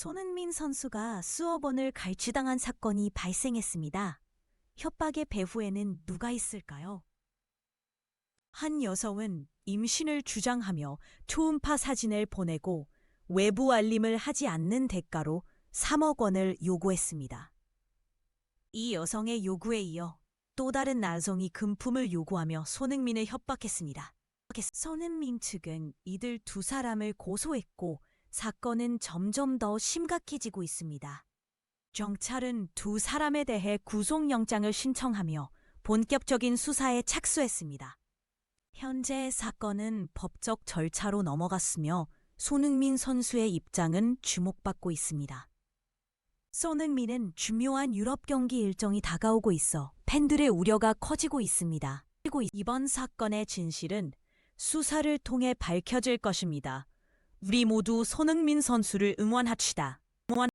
손흥민 선수가 수업원을 갈취당한 사건이 발생했습니다. 협박의 배후에는 누가 있을까요? 한 여성은 임신을 주장하며 초음파 사진을 보내고 외부 알림을 하지 않는 대가로 3억 원을 요구했습니다. 이 여성의 요구에 이어 또 다른 남성이 금품을 요구하며 손흥민을 협박했습니다. 손흥민 측은 이들 두 사람을 고소했고 사건은 점점 더 심각해지고 있습니다. 경찰은 두 사람에 대해 구속영장을 신청하며 본격적인 수사에 착수했습니다. 현재 사건은 법적 절차로 넘어갔으며 손흥민 선수의 입장은 주목받고 있습니다. 손흥민은 중요한 유럽 경기 일정이 다가오고 있어 팬들의 우려가 커지고 있습니다. 이번 사건의 진실은 수사를 통해 밝혀질 것입니다. 우리 모두 손흥민 선수를 응원합시다. 응원